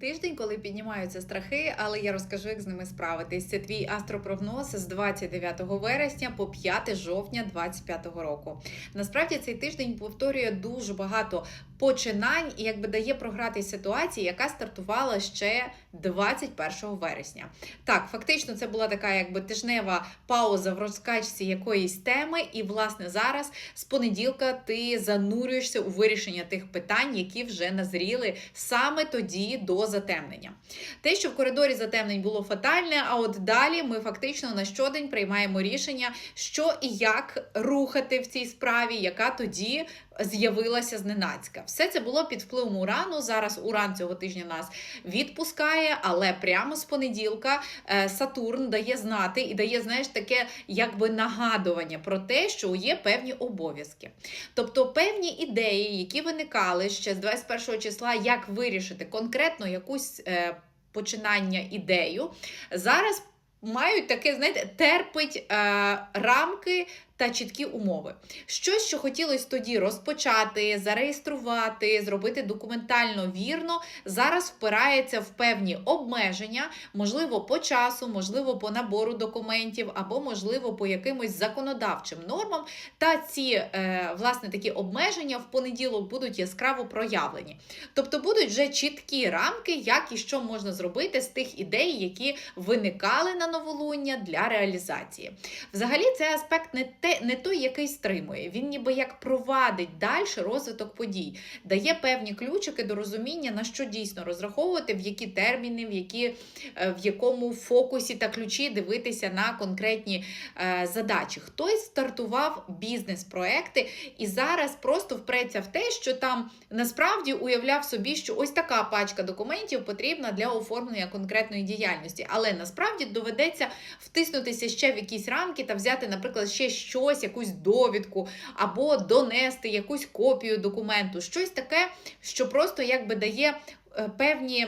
Тиждень, коли піднімаються страхи, але я розкажу, як з ними справитись. Це твій астропрогноз з 29 вересня по 5 жовтня 2025 року. Насправді цей тиждень повторює дуже багато починань і якби дає програти ситуації, яка стартувала ще 21 вересня. Так, фактично, це була така якби тижнева пауза в розкачці якоїсь теми, і власне зараз з понеділка ти занурюєшся у вирішення тих питань, які вже назріли саме тоді до затемнення. Те, що в коридорі затемнень було фатальне, а от далі ми фактично на щодень приймаємо рішення, що і як рухати в цій справі, яка тоді з'явилася зненацька. Все це було під впливом урану. Зараз уран цього тижня нас відпускає, але прямо з понеділка е, Сатурн дає знати і дає, знаєш, таке якби нагадування про те, що є певні обов'язки. Тобто певні ідеї, які виникали ще з 21 числа, як вирішити конкретно якусь е, починання ідею, зараз. Мають таке, знаєте, терпить е, рамки та чіткі умови. Щось, що хотілося тоді розпочати, зареєструвати, зробити документально вірно, зараз впирається в певні обмеження, можливо, по часу, можливо, по набору документів, або, можливо, по якимось законодавчим нормам. Та ці е, власне такі обмеження в понеділок будуть яскраво проявлені. Тобто будуть вже чіткі рамки, як і що можна зробити з тих ідей, які виникали на новолуння для реалізації. Взагалі, цей аспект не те не той, який стримує. Він ніби як провадить далі розвиток подій, дає певні ключики до розуміння, на що дійсно розраховувати, в які терміни, в які е, в якому фокусі та ключі дивитися на конкретні е, задачі. Хтось стартував бізнес-проекти і зараз просто впреться в те, що там насправді уявляв собі, що ось така пачка документів потрібна для оформлення конкретної діяльності, але насправді доведеться втиснутися ще в якісь рамки та взяти, наприклад, ще щось, якусь довідку, або донести якусь копію документу, щось таке, що просто якби дає е, певні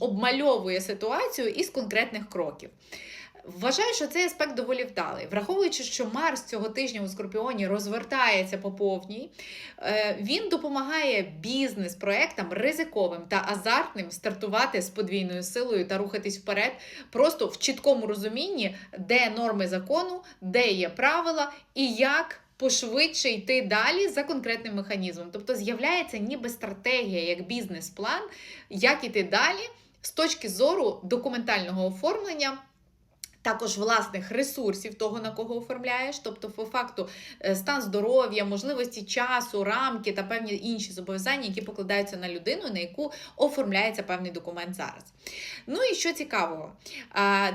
обмальовує ситуацію із конкретних кроків. Вважаю, що цей аспект доволі вдалий. Враховуючи, що Марс цього тижня у Скорпіоні розвертається по повній, е, він допомагає бізнес-проектам ризиковим та азартним стартувати з подвійною силою та рухатись вперед, просто в чіткому розумінні, де норми закону, де є правила і як. Пошвидше йти далі за конкретним механізмом. Тобто з'являється ніби стратегія, як бізнес-план, як іти далі з точки зору документального оформлення також власних ресурсів того, на кого оформляєш, тобто, по факту, е, стан здоров'я, можливості часу, рамки та певні інші зобов'язання, які покладаються на людину, на яку оформляється певний документ зараз. Ну і що цікавого,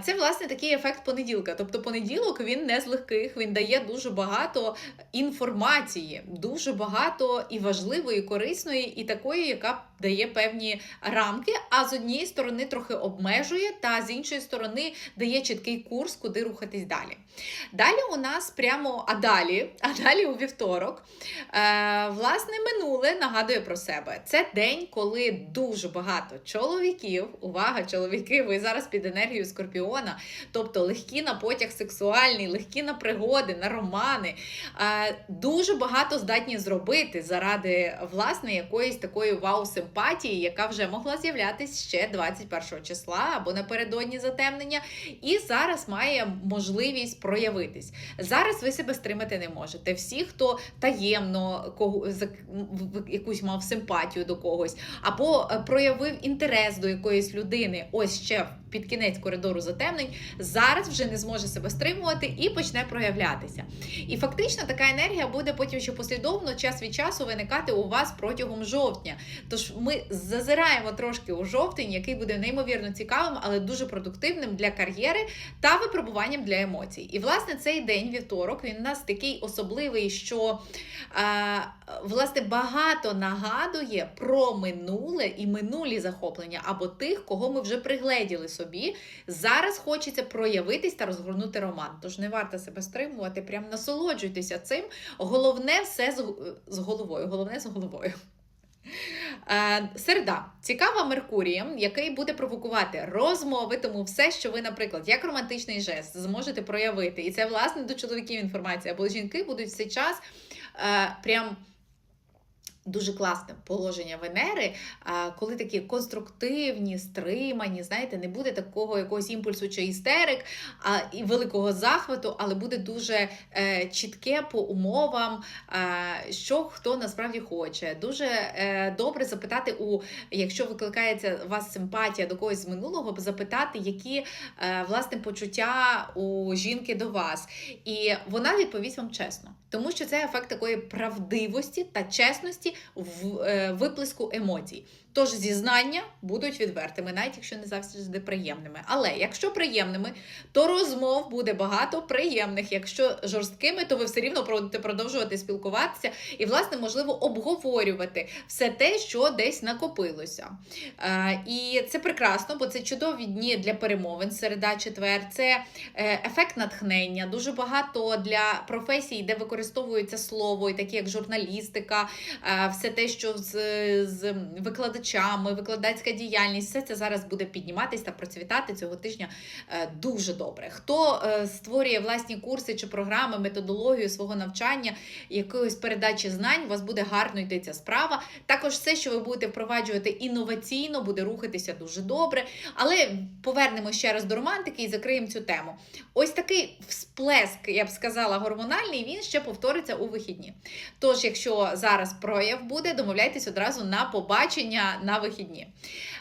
це власне такий ефект понеділка. Тобто, понеділок він не з легких, він дає дуже багато інформації, дуже багато і важливої, і корисної, і такої, яка дає певні рамки, а з однієї сторони трохи обмежує, та з іншої сторони дає чіткий курс, куди рухатись далі. Далі у нас прямо, а далі, а далі у вівторок, е, власне, минуле нагадує про себе. Це день, коли дуже багато чоловіків, увага, чоловіки, ви зараз під енергією Скорпіона, тобто легкі на потяг сексуальний, легкі на пригоди, на романи, е, дуже багато здатні зробити заради власне якоїсь такої вау-симпатії, яка вже могла з'являтися ще 21 числа або напередодні затемнення. І зараз має можливість проявитись. Зараз ви себе стримати не можете. Всі, хто таємно кого якусь мав симпатію до когось, або е, проявив інтерес до якоїсь людини, ось ще під кінець коридору затемнень, зараз вже не зможе себе стримувати і почне проявлятися. І фактично така енергія буде потім ще послідовно час від часу виникати у вас протягом жовтня. Тож ми зазираємо трошки у жовтень, який буде неймовірно цікавим, але дуже продуктивним для кар'єри та випробуванням для емоцій. І, власне, цей день, вівторок, він у нас такий особливий, що е, власне багато нагадує про минуле і минулі захоплення або тих, кого ми вже пригледіли собі. Зараз хочеться проявитись та розгорнути роман. Тож не варто себе стримувати, прям насолоджуйтеся цим. Головне все з, головою. Головне з головою. Е, середа цікава Меркурієм, який буде провокувати розмови, тому все, що ви, наприклад, як романтичний жест, зможете проявити. І це, власне, до чоловіків інформація, бо жінки будуть цей час е, прям Дуже класне положення Венери, коли такі конструктивні, стримані, знаєте, не буде такого якогось імпульсу чи істерик а, і великого захвату, але буде дуже е, чітке по умовам, е, що хто насправді хоче. Дуже е, добре запитати, у якщо викликається у вас симпатія до когось з минулого, запитати, які е, власне почуття у жінки до вас. І вона відповість вам чесно, тому що це ефект такої правдивості та чесності в е, виплеску емоцій. Тож зізнання будуть відвертими, навіть якщо не завжди приємними. Але якщо приємними, то розмов буде багато приємних. Якщо жорсткими, то ви все рівно будете продовжувати спілкуватися і, власне, можливо, обговорювати все те, що десь накопилося. Е, і це прекрасно, бо це чудові дні для перемовин, середа, четвер, це е, ефект натхнення, дуже багато для професій, де використовується слово, і такі як журналістика, е, все те, що з, з викладачами, викладацька діяльність, все це зараз буде підніматись та процвітати цього тижня е, дуже добре. Хто е, створює власні курси чи програми, методологію свого навчання, якоїсь передачі знань, у вас буде гарно йти ця справа. Також все, що ви будете впроваджувати інноваційно, буде рухатися дуже добре. Але повернемо ще раз до романтики і закриємо цю тему. Ось такий всплеск, я б сказала, гормональний, він ще повториться у вихідні. Тож, якщо зараз прояв буде, домовляйтесь одразу на побачення на вихідні.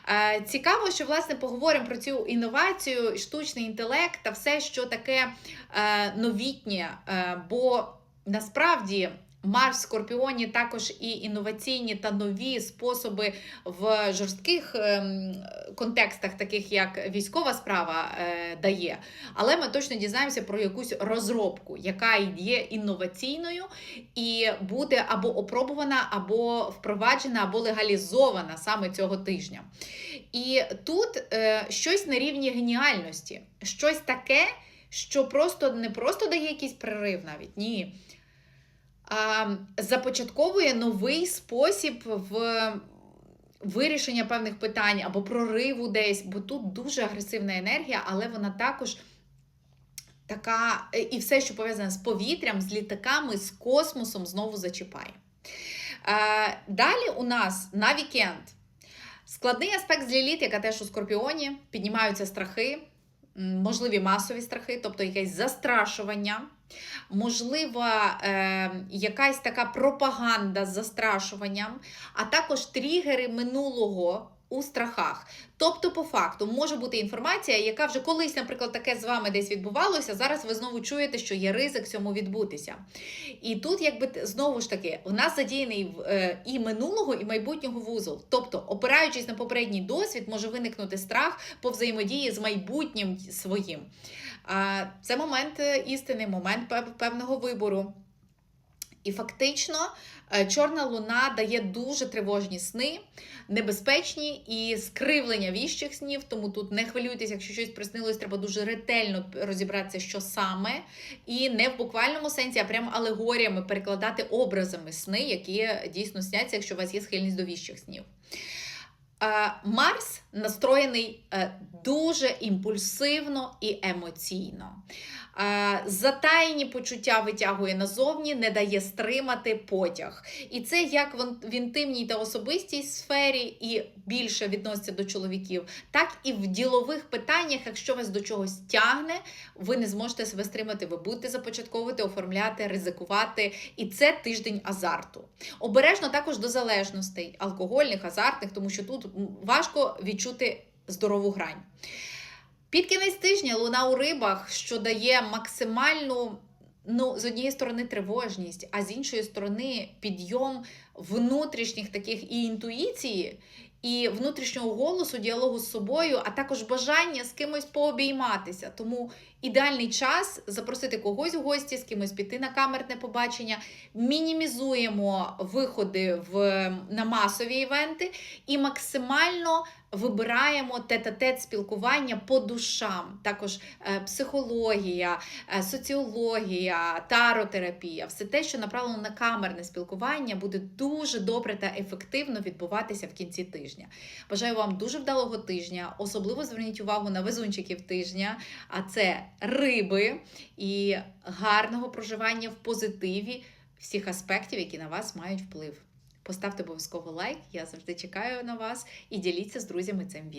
Е, Цікаво, що власне поговоримо про цю інновацію, штучний інтелект та все, що таке е, новітнє, е, бо насправді. Марс в Скорпіоні також і інноваційні та нові способи в жорстких ем, контекстах, таких як військова справа, е, дає. Але ми точно дізнаємося про якусь розробку, яка є інноваційною і буде або опробувана, або впроваджена, або легалізована саме цього тижня. І тут е, щось на рівні геніальності, щось таке, що просто не просто дає якийсь прорив навіть ні започатковує новий спосіб в вирішення певних питань або прориву десь, бо тут дуже агресивна енергія, але вона також. Така, і все, що пов'язане з повітрям, з літаками, з космосом, знову зачіпає. Далі у нас на вікенд складний аспект з Ліліт, яка теж у Скорпіоні, піднімаються страхи, можливі масові страхи, тобто якесь застрашування. Можливо, е, якась така пропаганда з застрашуванням, а також тригери минулого у страхах. Тобто, по факту, може бути інформація, яка вже колись, наприклад, таке з вами десь відбувалося. Зараз ви знову чуєте, що є ризик цьому відбутися. І тут, якби знову ж таки, в нас задіяний е, і минулого, і майбутнього вузол. Тобто, опираючись на попередній досвід, може виникнути страх по взаємодії з майбутнім своїм. Це момент е, істини, момент певного вибору. І фактично е, чорна луна дає дуже тривожні сни, небезпечні і скривлення віщих снів. Тому тут не хвилюйтесь, якщо щось приснилось, треба дуже ретельно розібратися, що саме. І не в буквальному сенсі, а прямо алегоріями перекладати образами сни, які дійсно сняться, якщо у вас є схильність до віщих снів. Е, Марс настроєний е, дуже імпульсивно і емоційно. Е, затаєні почуття витягує назовні, не дає стримати потяг. І це як в інтимній та особистій сфері і більше відноситься до чоловіків, так і в ділових питаннях, якщо вас до чогось тягне, ви не зможете себе стримати, ви будете започатковувати, оформляти, ризикувати. І це тиждень азарту. Обережно також до залежностей, алкогольних, азартних, тому що тут важко відчути здорову грань. Під кінець тижня луна у рибах, що дає максимальну, ну, з однієї сторони, тривожність, а з іншої сторони, підйом внутрішніх таких і інтуїції, і внутрішнього голосу, діалогу з собою, а також бажання з кимось пообійматися. Тому ідеальний час запросити когось в гості, з кимось піти на камерне побачення, мінімізуємо виходи в, на масові івенти і максимально вибираємо тет-а-тет спілкування по душам, також е, психологія, е, соціологія, таротерапія, все те, що направлено на камерне спілкування, буде дуже добре та ефективно відбуватися в кінці тижня. Бажаю вам дуже вдалого тижня. Особливо зверніть увагу на везунчиків тижня, а це риби і гарного проживання в позитиві всіх аспектів, які на вас мають вплив. Поставте обов'язково лайк, я завжди чекаю на вас і діліться з друзями цим відео.